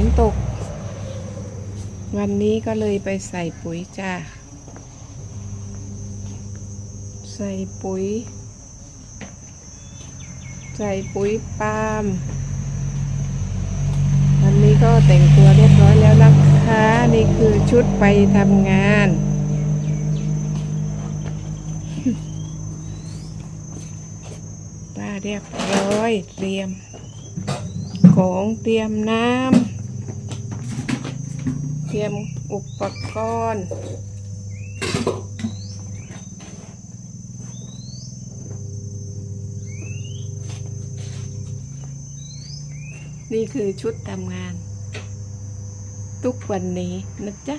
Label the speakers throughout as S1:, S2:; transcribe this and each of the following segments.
S1: นตก วันนี้ก็เลยไปใส่ปุ๋ยจ้า ใส่ปุ๋ย ใส่ปุ๋ยปาล์มวันนี้ก็แต่งตัวเรียบร้อยแล้วนะคะนี่คือชุดไปทำงานป้าเรียบร้อยเตรียมของเตรียมน้ำ รียมอุปกรณ์นี่คือชุดทำงาน ทุกวันนี้นะจ๊ะ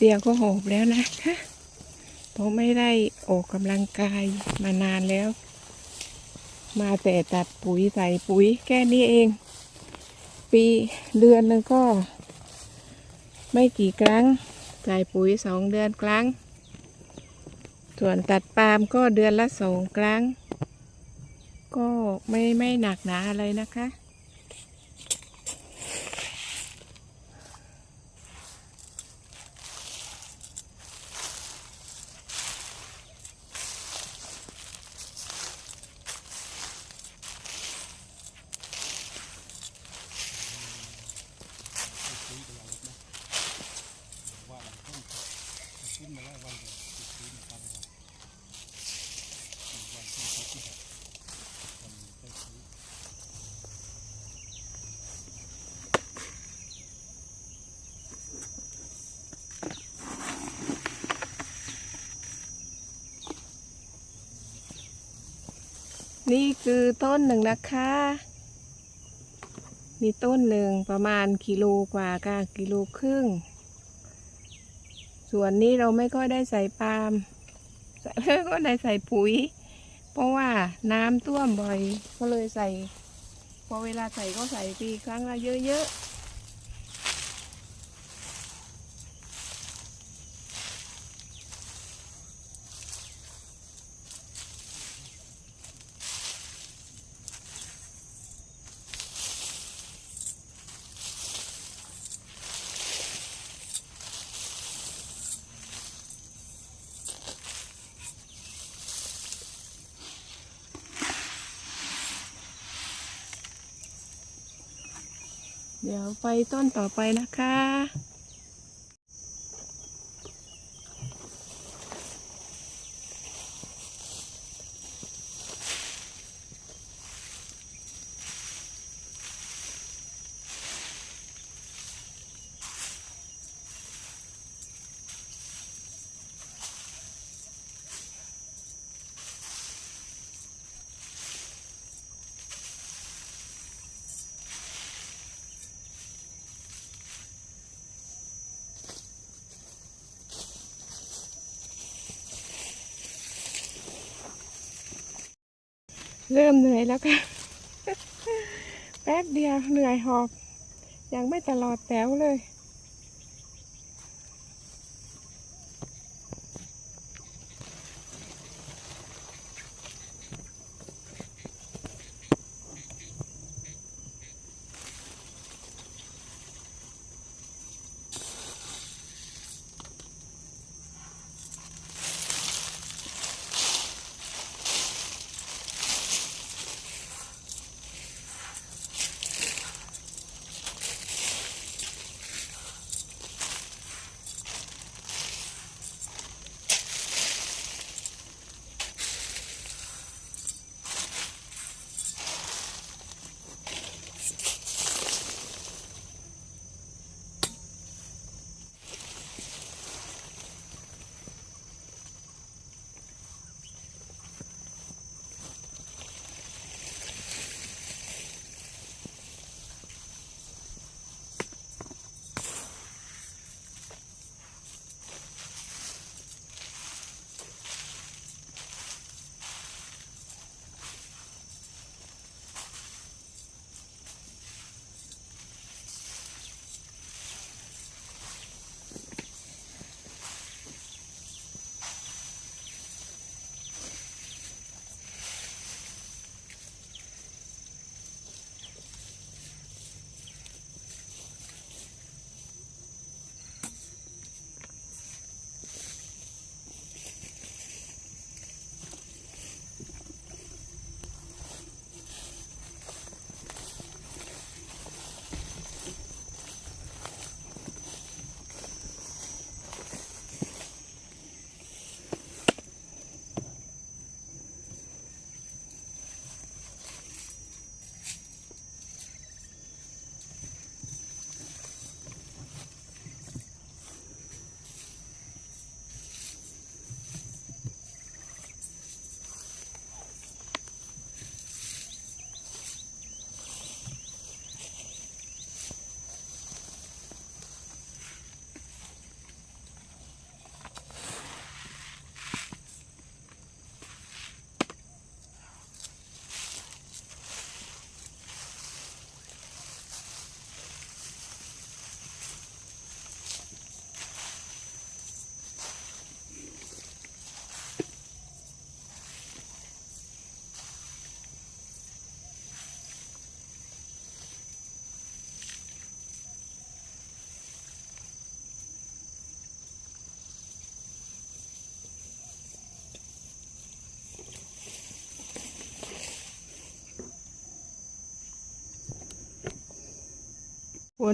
S1: เดียวก็หอบแล้วนะคะผมไม่ได้ออกกำลังกายมานานแล้ว มาแต่ตัดปุ๋ยใส่ปุ๋ยแค่นี้เอง ปีเดือนหนึงก็ ไม่กี่ครั้งใส่ปุ๋ยสองเดือนครั้ง ส่วนตัดปาล์มก็เดือนละสองครั้ง ก็ไม่ไม่หนักหนาอะไรนะคะ นี่คือต้นหนึ่งนะคะมีต้นหนึ่งประมาณกิโลกว่าค่ะกิโลครึ่ง ส่วนนี้เราไม่ค่อยได้ใส่ปาล์มใส่ไม่ค่อยได้ใส่ปุ๋ย เพราะว่าน้ำท่วมบ่อย ก็เลยใส่ พอเวลาใส่ก็ใส่ปีครั้งละเยอะๆ เดี๋ยวไปต้นต่อไปนะคะ เริ่มเหนื่อยแล้วค่ะแป๊บเดียวเหนื่อยหอบ ยังไม่ตลอดแถวเลย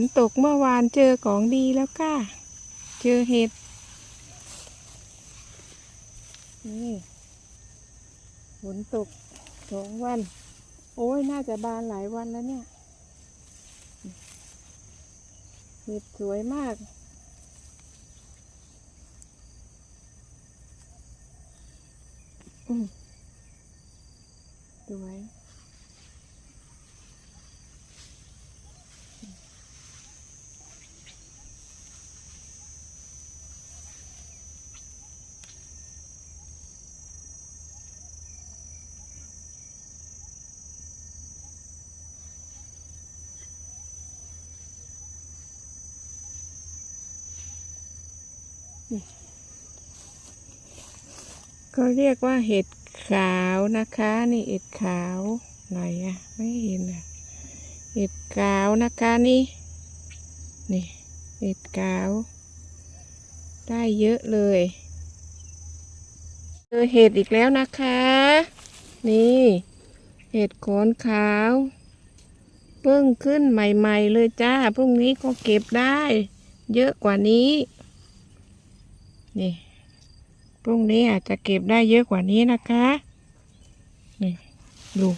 S1: นตกเมื่อวานเจอของดีแล้วก้า เจอเห็ด นี่ฝนตกสองวัน โอ้ย น่าจะบานหลายวันแล้วเนี่ย เห็ดสวยมาก อืม สวย ก็เรียกว่าเห็ดขาวนะคะ นี่เห็ดขาวไหนอะไม่เห็นอะเห็ดขาวนะคะนี่นี่เห็ดขาว ได้เยอะเลยเจอเห็ดอีกแล้วนะคะ นี่ เห็ดโขนขาวเพิ่งขึ้นใหม่ ๆ เลยจ้าพรุ่งนี้ก็เก็บได้ เยอะกว่านี้ นี่ พรุ่งนี้อาจจะเก็บได้เยอะกว่านี้นะคะนี่ดู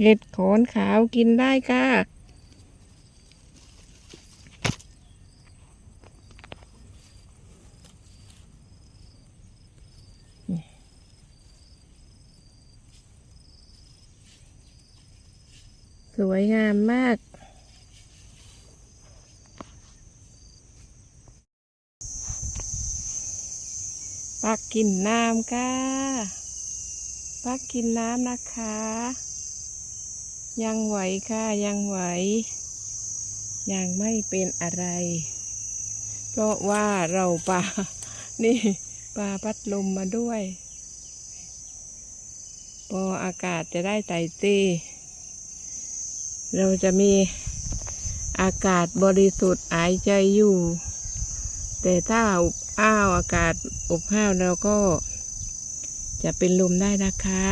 S1: เห็ดโขนขาวกินได้ค่ะ สวยงามมาก ปักกินน้ำค่ะปักกินน้ำนะคะ ยังไหวค่ะยังไหว ยังไม่เป็นอะไร เพราะว่าเราปลานี่ปลาพัดลมมาด้วยพออากาศจะได้ไต่ตีเราจะมีอากาศบริสุทธิ์หายใจอยู่ แต่ถ้าอบ อ้าวอากาศอบอ้าวเราก็จะเป็นลมได้นะคะ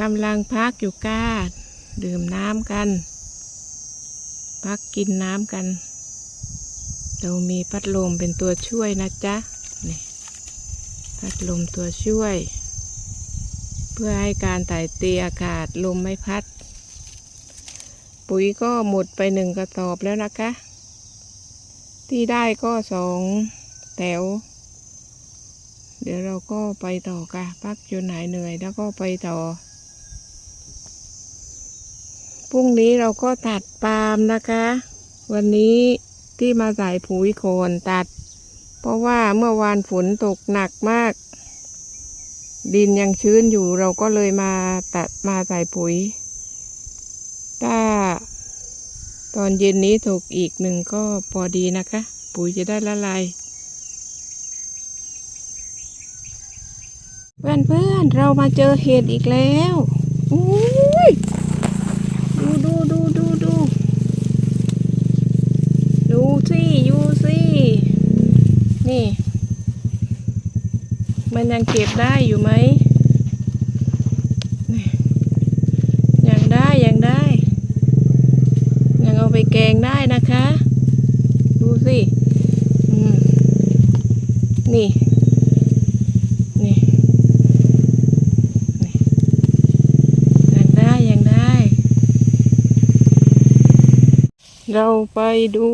S1: กำลังพักอยู่ก้า ดื่มน้ำกัน พักกินน้ำกัน เรามีพัดลมเป็นตัวช่วยนะจ๊ะนี่พัดลมตัวช่วย เพื่อให้การถ่ายเตียอากาศลมไม่พัด ปุ๋ยก็หมดไปหนึ่งกระสอบแล้วนะคะ ที่ได้ก็สองแถว เดี๋ยวเราก็ไปต่อค่ะ พักจนหายเหนื่อยแล้วก็ไปต่อ พรุ่งนี้เราก็ตัดปาล์มนะคะ วันนี้ที่มาใส่ปุ๋ยโคนตัด เพราะว่าเมื่อวานฝนตกหนักมาก ดินยังชื้นอยู่เราก็เลยมาตัดมาใส่ปุ๋ย ถ้า ตอนเย็นนี้ถูกอีกหนึ่งก็พอดีนะคะ ปุ๋ยจะได้ละลายเพื่อนเพื่อนเรามาเจอเห็ดอีกแล้วอุ้ยดูดูดูดูดูดูสิยูสินี่ มันยังเก็บได้อยู่ไหมนี่ยังได้ยังได้ ยังเอาไปแกงได้นะคะ ดูสิอืม นี่ นี่ นี่ยังได้ยังได้ เราไปดู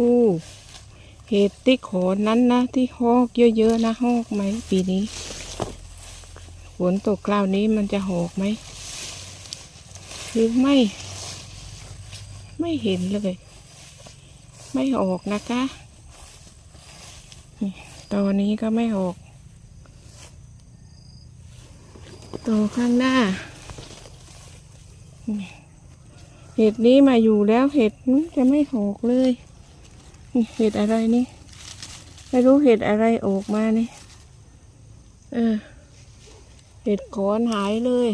S1: เห็ดที่โขนนั้นนะ ที่หอกเยอะๆนะหอกไหมปีนี้ฝนตกคราวนี้มันจะหอกไหมหรือไม่ ไม่เห็นเลย ไม่ออกนะคะนี่ ตอนนี้ก็ไม่ออก ตัวข้างหน้า เห็ดนี้มาอยู่แล้วเห็ดจะไม่ออกเลย เห็ดอะไรนี่ ไม่รู้เห็ดอะไรออกมานี่ เออ เห็ดขอนหายเลย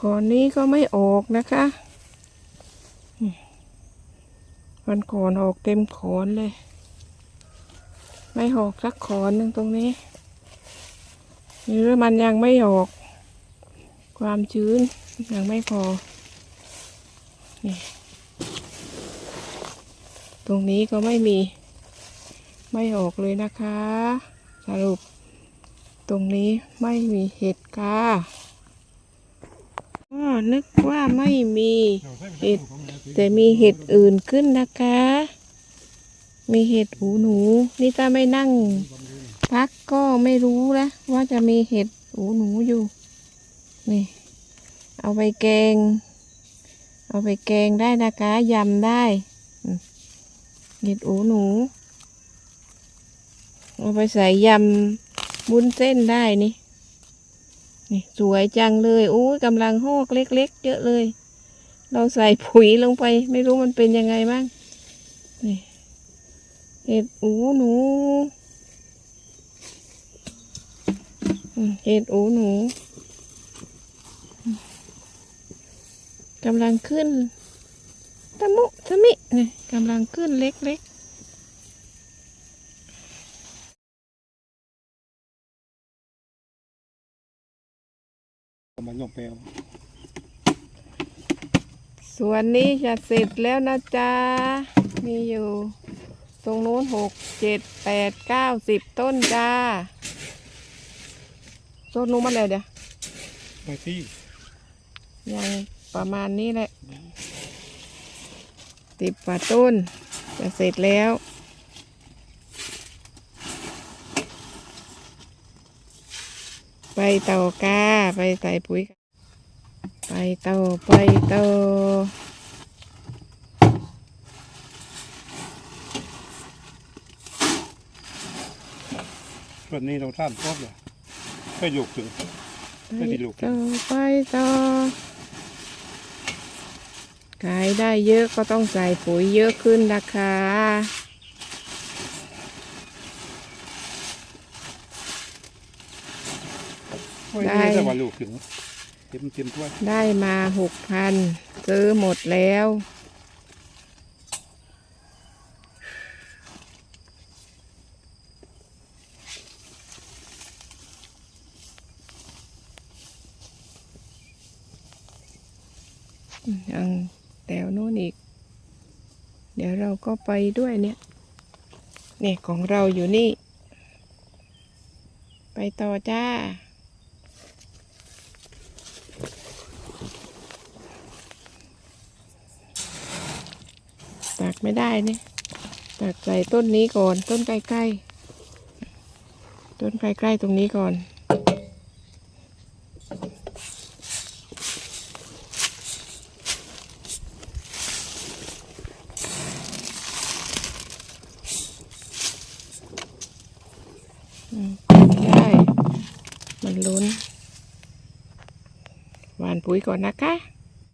S1: ขอนนี้ก็ไม่ออกนะคะนี่ มันขอนออกเต็มขอนเลย ไม่ออกสักขอนหนึ่งตรงนี้หรือมันยังไม่ออก ความชื้นยังไม่พอ นี่ ตรงนี้ก็ไม่มี ไม่ออกเลยนะคะ สรุป ตรงนี้ไม่มีเห็ดค่ะ ก็นึกว่าไม่มีเห็ด แต่มีเห็ดอื่นขึ้นนะคะ มีเห็ดหูหนู นี่ถ้าไม่นั่ง พักก็ไม่รู้นะว่าจะมีเห็ดหูหนูอยู่ นี่ เอาไปแกง เอาไปแกงได้นะคะยำได้ เห็ดหูหนู เอาไปใส่ยำบุ้นเส้นได้นี่ นี่สวยจังเลยอู้ยกำลังหอกเล็ก ๆ เยอะเลย เราใส่ปุ๋ยลงไป ไม่รู้มันเป็นยังไงบ้างนี่เห็ดอูหนูเห็ดอูหนูกำลังขึ้นตะมุตะมินี่กำลังขึ้นเล็ก
S2: มันยกไปเอา
S1: ๆส่วนนี้จะเสร็จแล้วนะจ๊ะ มีอยู่ ตรงนู้นหกเจ็ดแปดเก้าสิบต้นจ้า ต้นนู้นมาแล้วเดี๋ยว
S2: ไปที่
S1: ยังประมาณนี้แหละติบกว่าต้น จะเสร็จแล้ว ไปต่อกาไปใส่ปุ๋ย ไปต่อไปต่อ
S2: วันนี้เราท่านครบเลยก็อยู่ถึงไม่ติดลูก
S1: ไปต่อไปต่อขายได้เยอะก็ต้องใส่ปุ๋ยเยอะขึ้นนะคะ
S2: ไม่ได้แต่ว่าลูกถึง เต็มเต็มถ้วย
S1: ได้มาหกพันซื้อหมดแล้ว ยังแถวนู้นอีก เดี๋ยวเราก็ไปด้วยเนี่ย เนี่ยของเราอยู่นี่ ไปต่อจ้า ตักไม่ได้เนี่ยตักใส่ต้นนี้ก่อน ต้นใกล้ๆ ต้นใกล้ๆตรงนี้ก่อนอืมได้ มันลุ้น หวานปุ๋ยก่อนนะคะ